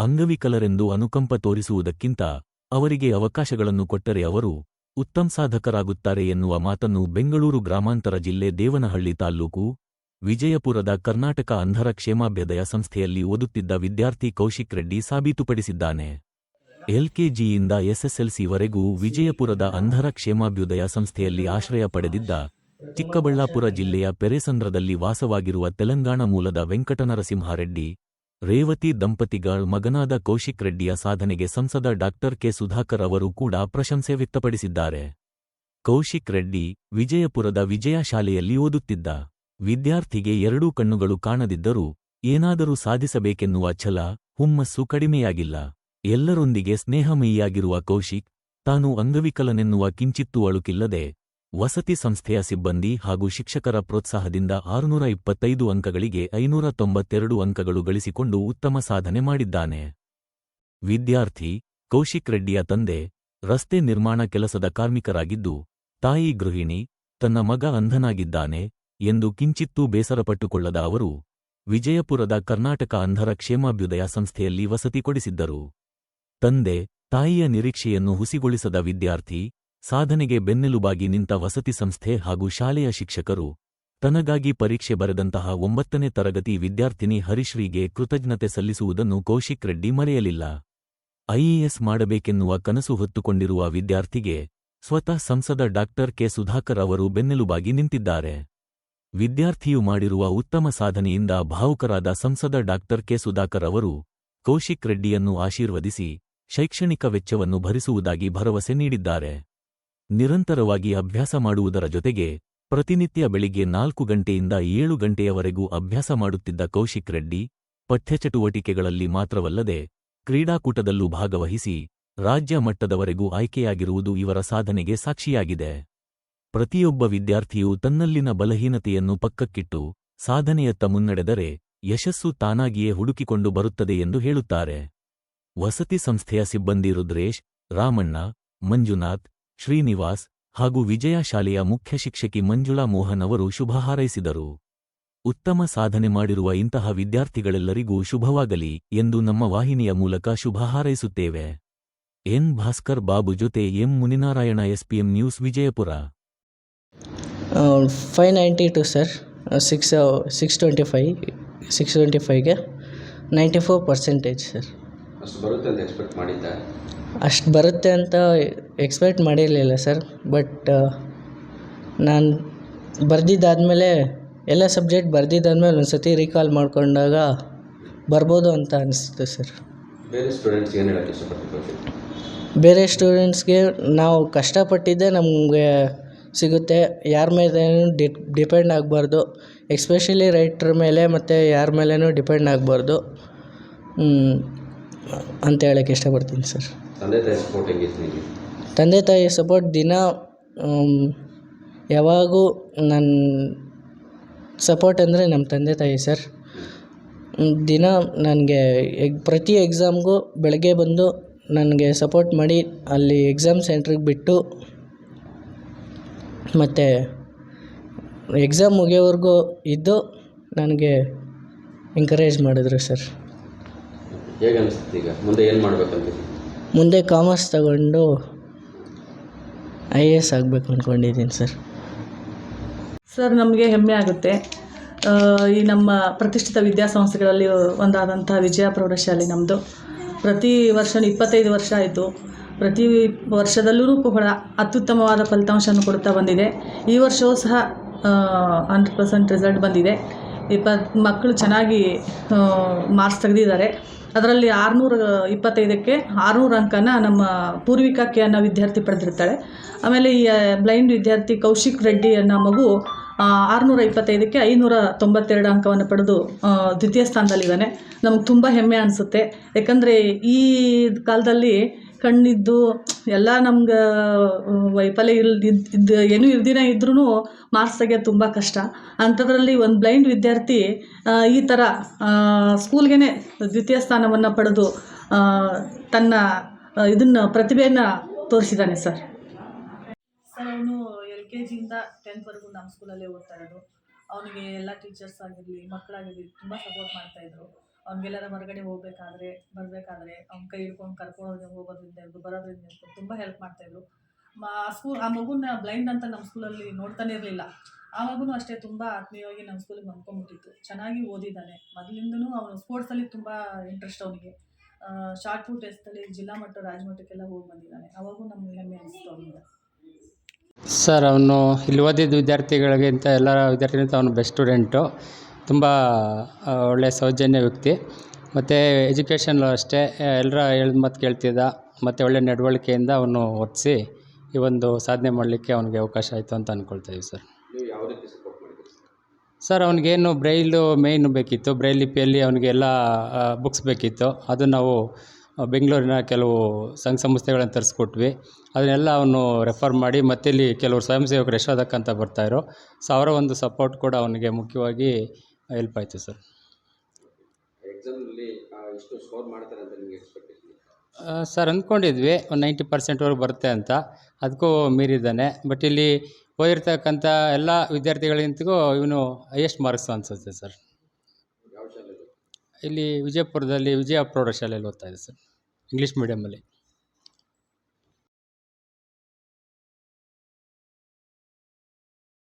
ಅಂಗವಿಕಲರೆಂದು ಅನುಕಂಪ ತೋರಿಸುವುದಕ್ಕಿಂತ ಅವರಿಗೆ ಅವಕಾಶಗಳನ್ನು ಕೊಟ್ಟರೆ ಅವರು ಉತ್ತಮ್ ಸಾಧಕರಾಗುತ್ತಾರೆ ಎನ್ನುವ ಮಾತನ್ನು ಬೆಂಗಳೂರು ಗ್ರಾಮಾಂತರ ಜಿಲ್ಲೆ ದೇವನಹಳ್ಳಿ ತಾಲ್ಲೂಕು ವಿಜಯಪುರದ ಕರ್ನಾಟಕ ಅಂಧರ ಕ್ಷೇಮಾಭ್ಯದಯ ಸಂಸ್ಥೆಯಲ್ಲಿ ಓದುತ್ತಿದ್ದ ವಿದ್ಯಾರ್ಥಿ ಕೌಶಿಕ್ ರೆಡ್ಡಿ ಸಾಬೀತುಪಡಿಸಿದ್ದಾನೆ. ಎಲ್ಕೆಜಿಯಿಂದ ಎಸ್ಎಸ್ಎಲ್ಸಿವರೆಗೂ ವಿಜಯಪುರದ ಅಂಧರ ಕ್ಷೇಮಾಭ್ಯುದಯ ಸಂಸ್ಥೆಯಲ್ಲಿ ಆಶ್ರಯ ಪಡೆದಿದ್ದ ಚಿಕ್ಕಬಳ್ಳಾಪುರ ಜಿಲ್ಲೆಯ ಪೆರೆಸಂದ್ರದಲ್ಲಿ ವಾಸವಾಗಿರುವ ತೆಲಂಗಾಣ ಮೂಲದ ವೆಂಕಟನರಸಿಂಹಾರೆಡ್ಡಿ ರೇವತಿ ದಂಪತಿಗಳ ಮಗನಾದ ಕೌಶಿಕ್ ರೆಡ್ಡಿಯ ಸಾಧನೆಗೆ ಸಂಸದ ಡಾಕ್ಟರ್ ಕೆ ಸುಧಾಕರ್ ಅವರು ಕೂಡ ಪ್ರಶಂಸೆ ವ್ಯಕ್ತಪಡಿಸಿದ್ದಾರೆ. ಕೌಶಿಕ್ ರೆಡ್ಡಿ ವಿಜಯಪುರದ ವಿಜಯ ಶಾಲೆಯಲ್ಲಿ ಓದುತ್ತಿದ್ದ. ವಿದ್ಯಾರ್ಥಿಗೆ ಎರಡೂ ಕಣ್ಣುಗಳು ಕಾಣದಿದ್ದರೂ ಏನಾದರೂ ಸಾಧಿಸಬೇಕೆನ್ನುವ ಛಲ, ಹುಮ್ಮಸ್ಸು ಕಡಿಮೆಯಾಗಿಲ್ಲ. ಎಲ್ಲರೊಂದಿಗೆ ಸ್ನೇಹಮಯಿಯಾಗಿರುವ ಕೌಶಿಕ್ ತಾನು ಅಂಗವಿಕಲನೆನ್ನುವ ಕಿಂಚಿತ್ತೂ ಅಳುಕಿಲ್ಲದೆ ವಸತಿ ಸಂಸ್ಥೆಯ ಸಿಬ್ಬಂದಿ ಹಾಗೂ ಶಿಕ್ಷಕರ ಪ್ರೋತ್ಸಾಹದಿಂದ ಆರುನೂರ ಇಪ್ಪತ್ತೈದು ಅಂಕಗಳಿಗೆ ಐನೂರ ತೊಂಬತ್ತೆರಡು ಅಂಕಗಳು ಗಳಿಸಿಕೊಂಡು ಉತ್ತಮ ಸಾಧನೆ ಮಾಡಿದ್ದಾನೆ. ವಿದ್ಯಾರ್ಥಿ ಕೌಶಿಕ್ ರೆಡ್ಡಿಯ ತಂದೆ, ರಸ್ತೆ ನಿರ್ಮಾಣ ಕೆಲಸದ ಕಾರ್ಮಿಕರಾಗಿದ್ದು, ತಾಯಿ ಗೃಹಿಣಿ, ತನ್ನ ಮಗ ಅಂಧನಾಗಿದ್ದಾನೆ ಎಂದು ಕಿಂಚಿತ್ತೂ ಬೇಸರಪಟ್ಟುಕೊಳ್ಳದ ಅವರು, ವಿಜಯಪುರದ ಕರ್ನಾಟಕ ಅಂಧರ ಕ್ಷೇಮಾಭ್ಯುದಯ ಸಂಸ್ಥೆಯಲ್ಲಿ ವಸತಿ ಕೊಡಿಸಿದ್ದರು. ತಂದೆ, ತಾಯಿಯ ನಿರೀಕ್ಷೆಯನ್ನು ಹುಸಿಗೊಳಿಸದ ವಿದ್ಯಾರ್ಥಿ ಸಾಧನೆಗೆ ಬೆನ್ನೆಲುಬಾಗಿ ನಿಂತ ವಸತಿ ಸಂಸ್ಥೆ ಹಾಗೂ ಶಾಲೆಯ ಶಿಕ್ಷಕರು ತನಗಾಗಿ ಪರೀಕ್ಷೆ ಬರೆದಂತಹ ಒಂಬತ್ತನೇ ತರಗತಿ ವಿದ್ಯಾರ್ಥಿನಿ ಹರಿಶ್ರೀಗೆ ಕೃತಜ್ಞತೆ ಸಲ್ಲಿಸುವುದನ್ನು ಕೌಶಿಕ್ ರೆಡ್ಡಿ ಮರೆಯಲಿಲ್ಲ. ಐಎಎಸ್ ಮಾಡಬೇಕೆನ್ನುವ ಕನಸು ಹೊತ್ತುಕೊಂಡಿರುವ ವಿದ್ಯಾರ್ಥಿಗೆ ಸ್ವತಃ ಸಂಸದ ಡಾಕ್ಟರ್ ಕೆ. ಸುಧಾಕರ್ ಅವರು ಬೆನ್ನೆಲುಬಾಗಿ ನಿಂತಿದ್ದಾರೆ. ವಿದ್ಯಾರ್ಥಿಯು ಮಾಡಿರುವ ಉತ್ತಮ ಸಾಧನೆಯಿಂದ ಭಾವುಕರಾದ ಸಂಸದ ಡಾಕ್ಟರ್ ಕೆ. ಸುಧಾಕರ್ ಅವರು ಕೌಶಿಕ್ ರೆಡ್ಡಿಯನ್ನು ಆಶೀರ್ವದಿಸಿ ಶೈಕ್ಷಣಿಕ ವೆಚ್ಚವನ್ನು ಭರಿಸುವುದಾಗಿ ಭರವಸೆ ನೀಡಿದ್ದಾರೆ. ನಿರಂತರವಾಗಿ ಅಭ್ಯಾಸ ಮಾಡುವುದರ ಜೊತೆಗೆ ಪ್ರತಿನಿತ್ಯ ಬೆಳಿಗ್ಗೆ ನಾಲ್ಕು ಗಂಟೆಯಿಂದ ಏಳು ಗಂಟೆಯವರೆಗೂ ಅಭ್ಯಾಸ ಮಾಡುತ್ತಿದ್ದ ಕೌಶಿಕ್ ರೆಡ್ಡಿ ಪಠ್ಯಚಟುವಟಿಕೆಗಳಲ್ಲಿ ಮಾತ್ರವಲ್ಲದೆ ಕ್ರೀಡಾಕೂಟದಲ್ಲೂ ಭಾಗವಹಿಸಿ ರಾಜ್ಯ ಮಟ್ಟದವರೆಗೂ ಆಯ್ಕೆಯಾಗಿರುವುದು ಇವರ ಸಾಧನೆಗೆ ಸಾಕ್ಷಿಯಾಗಿದೆ. ಪ್ರತಿಯೊಬ್ಬ ವಿದ್ಯಾರ್ಥಿಯು ತನ್ನಲ್ಲಿನ ಬಲಹೀನತೆಯನ್ನು ಪಕ್ಕಕ್ಕಿಟ್ಟು ಸಾಧನೆಯತ್ತ ಮುನ್ನಡೆದರೆ ಯಶಸ್ಸು ತಾನಾಗಿಯೇ ಹುಡುಕಿಕೊಂಡು ಬರುತ್ತದೆ ಎಂದು ಹೇಳುತ್ತಾರೆ. ವಸತಿ ಸಂಸ್ಥೆಯ ಸಿಬ್ಬಂದಿ ರುದ್ರೇಶ್, ರಾಮಣ್ಣ, ಮಂಜುನಾಥ್ ಶ್ರೀನಿವಾಸ್ ಹಾಗೂ ವಿಜಯ ಶಾಲೆಯ ಮುಖ್ಯ ಶಿಕ್ಷಕಿ ಮಂಜುಳಾ ಮೋಹನ್ ಅವರು ಶುಭ ಹಾರೈಸಿದರು. ಉತ್ತಮ ಸಾಧನೆ ಮಾಡಿರುವ ಇಂತಹ ವಿದ್ಯಾರ್ಥಿಗಳೆಲ್ಲರಿಗೂ ಶುಭವಾಗಲಿ ಎಂದು ನಮ್ಮ ವಾಹಿನಿಯ ಮೂಲಕ ಶುಭ ಹಾರೈಸುತ್ತೇವೆ. ಎನ್ ಭಾಸ್ಕರ್ ಬಾಬು ಜೊತೆ M Muninarayana SPM news Vijayapura. Five ninety two sir six six twenty five six twenty ಫೈವ್ಗೆ ninety four percentage sir. ಅಷ್ಟು ಬರುತ್ತೆ ಅಂತ ಎಕ್ಸ್ಪೆಕ್ಟ್ ಮಾಡಿದ್ದ? ಅಷ್ಟು ಬರುತ್ತೆ ಅಂತ ಎಕ್ಸ್ಪೆಕ್ಟ್ ಮಾಡಿರಲಿಲ್ಲ ಸರ್ ಬಟ್ ನಾನು ಬರೆದಿದ್ದಾದಮೇಲೆ ಎಲ್ಲ ಸಬ್ಜೆಕ್ಟ್ ಬರೆದಿದ್ದಾದ್ಮೇಲೆ ಒಂದು ಸತಿ ರೀಕಾಲ್ ಮಾಡಿಕೊಂಡಾಗ ಬರ್ಬೋದು ಅಂತ ಅನಿಸ್ತು ಸರ್ ಬೇರೆ ಸ್ಟೂಡೆಂಟ್ಸ್ ಏನು ಹೇಳಕ್ಕೆ ಇಷ್ಟಪಡ್ತೀವಿ ಬೇರೆ ಸ್ಟೂಡೆಂಟ್ಸ್ಗೆ ನಾವು ಕಷ್ಟಪಟ್ಟಿದ್ದೇ ನಮಗೆ ಸಿಗುತ್ತೆ. ಯಾರ ಮೇಲೆ ಡಿಪೆಂಡ್ ಆಗಬಾರ್ದು. ಎಸ್ಪೆಷಲಿ ರೈಟ್ರ್ ಮೇಲೆ ಮತ್ತು ಯಾರ ಮೇಲೇನೂ ಡಿಪೆಂಡ್ ಆಗಬಾರ್ದು. ಅಂತ ಹೇಳಕ್ಕೆ ಇಷ್ಟಪಡ್ತೀನಿ ಸರ್ ತಂದೆ ತಾಯಿ ಸಪೋರ್ಟ್ ಹೆಂಗಿತ್ತು ನಿಮಗೆ ತಂದೆ ತಾಯಿ ಸಪೋರ್ಟ್ ದಿನ ಯಾವಾಗೂ ನನ್ನ ಸಪೋರ್ಟ್ ಅಂದರೆ ನಮ್ಮ ತಂದೆ ತಾಯಿ ಸರ್ ದಿನ ನನಗೆ ಎಗ್ ಪ್ರತಿ ಎಕ್ಸಾಮ್ಗೂ ಬೆಳಗ್ಗೆ ಬಂದು ನನಗೆ ಸಪೋರ್ಟ್ ಮಾಡಿ ಅಲ್ಲಿ ಎಕ್ಸಾಮ್ ಸೆಂಟ್ರಿಗೆ ಬಿಟ್ಟು ಮತ್ತು ಎಕ್ಸಾಮ್ ಮುಗಿಯೋವರೆಗೂ ಇದ್ದು ನನಗೆ ಎಂಕರೇಜ್ ಮಾಡಿದ್ರು ಸರ್ ಹೇಗೆ ಅನಿಸುತ್ತೆ ಈಗ? ಮುಂದೆ ಏನು ಮಾಡ್ಬೇಕಂತ ಮುಂದೆ ಕಾಮರ್ಸ್ ತಗೊಂಡು ಐ ಎ ಎಸ್ ಆಗಬೇಕು ಅಂದ್ಕೊಂಡಿದ್ದೀನಿ ಸರ್. ಸರ್, ನಮಗೆ ಹೆಮ್ಮೆ ಆಗುತ್ತೆ. ಈ ನಮ್ಮ ಪ್ರತಿಷ್ಠಿತ ವಿದ್ಯಾಸಂಸ್ಥೆಗಳಲ್ಲಿ ಒಂದಾದಂಥ ವಿಜಯ ಪ್ರೌಢಶಾಲೆ ನಮ್ಮದು ಪ್ರತಿ ವರ್ಷ ಇಪ್ಪತ್ತೈದು ವರ್ಷ ಆಯಿತು. ಪ್ರತಿ ವರ್ಷದಲ್ಲೂ ಕೂಡ ಅತ್ಯುತ್ತಮವಾದ ಫಲಿತಾಂಶವನ್ನು ಕೊಡ್ತಾ ಬಂದಿದೆ. ಈ ವರ್ಷವೂ ಸಹ ಹಂಡ್ರೆಡ್ ಪರ್ಸೆಂಟ್ ರಿಸಲ್ಟ್ ಬಂದಿದೆ. ಇಪ್ಪತ್ತು ಮಕ್ಕಳು ಚೆನ್ನಾಗಿ ಮಾರ್ಕ್ಸ್ ತೆಗೆದಿದ್ದಾರೆ. ಅದರಲ್ಲಿ ಆರುನೂರ ಇಪ್ಪತ್ತೈದಕ್ಕೆ ಆರುನೂರು ಅಂಕನ ನಮ್ಮ ಪೂರ್ವಿಕಾ ಕೆ ಅನ್ನೋ ವಿದ್ಯಾರ್ಥಿ ಪಡೆದಿರ್ತಾಳೆ ಆಮೇಲೆ ಈ ಬ್ಲೈಂಡ್ ವಿದ್ಯಾರ್ಥಿ ಕೌಶಿಕ್ ರೆಡ್ಡಿ ಅನ್ನೋ ಮಗು ಆರುನೂರ ಇಪ್ಪತ್ತೈದಕ್ಕೆ ಐನೂರ ತೊಂಬತ್ತೆರಡು ಅಂಕವನ್ನು ಪಡೆದು ದ್ವಿತೀಯ ಸ್ಥಾನದಲ್ಲಿದ್ದಾನೆ. ನಮ್ಗೆ ತುಂಬ ಹೆಮ್ಮೆ ಅನಿಸುತ್ತೆ. ಯಾಕಂದರೆ ಈ ಕಾಲದಲ್ಲಿ ಕಣ್ಣಿದ್ದು, ಎಲ್ಲ ನಮ್ಗೆ ವೈಫಲ್ಯ ಇಲ್ ಇದ್ದ ಏನು ಇಲ್ದಿನ ಇದ್ರೂ ಮಾರ್ಕ್ಸ್ ತೆಗೆಯೋದು ತುಂಬ ಕಷ್ಟ. ಅಂಥದ್ರಲ್ಲಿ ಒಂದು ಬ್ಲೈಂಡ್ ವಿದ್ಯಾರ್ಥಿ ಈ ಥರ ಸ್ಕೂಲ್ಗೆ ದ್ವಿತೀಯ ಸ್ಥಾನವನ್ನು ಪಡೆದು ತನ್ನ ಇದನ್ನು, ಪ್ರತಿಭೆಯನ್ನು ತೋರಿಸಿದ್ದಾನೆ ಸರ್. ಸರ್, ಅವನು ಎಲ್ ಕೆ ಜಿಯಿಂದ ಟೆಂತ್ವರೆಗೂ ನಮ್ಮ ಸ್ಕೂಲಲ್ಲೇ ಓದ್ತಾ ಇರೋದು. ಅವನಿಗೆ ಎಲ್ಲ ಟೀಚರ್ಸ್ ಆಗಿರಲಿ ಮಕ್ಕಳಾಗಿರಲಿ ತುಂಬ ಸಪೋರ್ಟ್ ಮಾಡ್ತಾಯಿದ್ರು ಅವ್ನಿಗೆಲ್ಲರ ಹೊರಗಡೆ ಹೋಗ್ಬೇಕಾದ್ರೆ, ಬರಬೇಕಾದ್ರೆ ಅವ್ನ ಕೈ ಹಿಡ್ಕೊಂಡು ಕರ್ಕೊಂಡು ಹೋಗೋದ್ರಿಂದ ಹಿಡ್ದು ಬರೋದ್ರಿಂದ ತುಂಬ ಹೆಲ್ಪ್ ಮಾಡ್ತಾಯಿದ್ರು ಮಾ ಸ್ಕೂಲ್ ಆ ಮಗುನ ಬ್ಲೈಂಡ್ ಅಂತ ನಮ್ಮ ಸ್ಕೂಲಲ್ಲಿ ನೋಡ್ತಾನೆ ಇರಲಿಲ್ಲ. ಆ ಮಗುನೂ ಅಷ್ಟೇ ತುಂಬ ಆತ್ಮೀಯವಾಗಿ ನಮ್ಮ ಸ್ಕೂಲಿಗೆ ಹೊಂದ್ಕೊಂಡ್ಬಿಟ್ಟಿತ್ತು ಚೆನ್ನಾಗಿ ಓದಿದ್ದಾನೆ ಮೊದಲಿಂದನೂ ಅವನು ಸ್ಪೋರ್ಟ್ಸಲ್ಲಿ ತುಂಬ ಇಂಟ್ರೆಸ್ಟ್ ಅವನಿಗೆ. ಶಾರ್ಟ್ ಪುಟ್ ಟೆಸ್ಟಲ್ಲಿ ಜಿಲ್ಲಾ ಮಟ್ಟ, ರಾಜ್ಯ ಮಟ್ಟಕ್ಕೆಲ್ಲ ಹೋಗಿ ಬಂದಿದ್ದಾನೆ ಅವಾಗೂ ನಮ್ಗೆ ಹೆಮ್ಮೆ ಅನಿಸ್ತು ಅವನಿಗೆ. ಸರ್ ಅವನು ಇಲ್ಲಿ ಓದಿದ ವಿದ್ಯಾರ್ಥಿಗಳಿಗಿಂತ ಎಲ್ಲ ವಿದ್ಯಾರ್ಥಿಗಿಂತ ಅವನು ಬೆಸ್ಟ್ ಸ್ಟೂಡೆಂಟು ತುಂಬ ಒಳ್ಳೆಯ ಸೌಜನ್ಯ ವ್ಯಕ್ತಿ. ಮತ್ತು ಎಜುಕೇಷನ್ಲು ಅಷ್ಟೇ ಎಲ್ಲರ ಹೇಳಿದ ಮಾತು ಕೇಳ್ತಿದ್ದ ಮತ್ತು ಒಳ್ಳೆಯ ನಡವಳಿಕೆಯಿಂದ ಅವನು ಒತ್ತಿಸಿ ಈ ಒಂದು ಸಾಧನೆ ಮಾಡಲಿಕ್ಕೆ ಅವನಿಗೆ ಅವಕಾಶ ಆಯಿತು ಅಂತ ಅಂದ್ಕೊಳ್ತಾ ಇದ್ದೀವಿ ಸರ್. ಸರ್ ಅವನಿಗೇನು ಬ್ರೈಲು ಮೇಯ್ನು ಬೇಕಿತ್ತು ಬ್ರೈಲ್ ಲಿಪಿಯಲ್ಲಿ ಅವನಿಗೆ ಎಲ್ಲ ಬುಕ್ಸ್ ಬೇಕಿತ್ತು. ಅದು ನಾವು ಬೆಂಗಳೂರಿನ ಕೆಲವು ಸಂಘ ಸಂಸ್ಥೆಗಳನ್ನು ತರಿಸ್ಕೊಟ್ವಿ. ಅದನ್ನೆಲ್ಲ ಅವನು ರೆಫರ್ ಮಾಡಿ ಮತ್ತೆ ಇಲ್ಲಿ ಕೆಲವರು ಸ್ವಯಂ ಸೇವಕರು ಯಶೋಧಕ್ಕಂತ ಅಂತ ಬರ್ತಾಯಿದ್ರು ಸೊ ಅವರ ಒಂದು ಸಪೋರ್ಟ್ ಕೂಡ ಅವನಿಗೆ ಮುಖ್ಯವಾಗಿ ಹೆಲ್ಪ್ ಆಯಿತು ಸರ್. ಎಷ್ಟು ಸ್ಕೋರ್ ಮಾಡ್ತಾರೆ ಅಂತ ನಿಮಗೆ ಎಕ್ಸ್ಪೆಕ್ಟೇಷನ್ ಸರ್ ಅಂದ್ಕೊಂಡಿದ್ವಿ ಒಂದು ನೈಂಟಿ ಪರ್ಸೆಂಟ್ವರೆಗೆ ಬರುತ್ತೆ ಅಂತ. ಅದಕ್ಕೂ ಮೀರಿದ್ದಾನೆ. ಬಟ್ ಇಲ್ಲಿ ಓದಿರ್ತಕ್ಕಂಥ ಎಲ್ಲ ವಿದ್ಯಾರ್ಥಿಗಳಿಗಿಂತಗೂ ಇವನು ಹೈಯೆಸ್ಟ್ ಮಾರ್ಕ್ಸ್ ಅನಿಸುತ್ತೆ ಸರ್. ಯಾವ ಇಲ್ಲಿ ವಿಜಯಪುರದಲ್ಲಿ ವಿಜಯ ಪ್ರೌಢಶಾಲೆಯಲ್ಲಿ ಓದ್ತಾ ಇದೆ ಸರ್. ಇಂಗ್ಲೀಷ್ ಮೀಡಿಯಮಲ್ಲಿ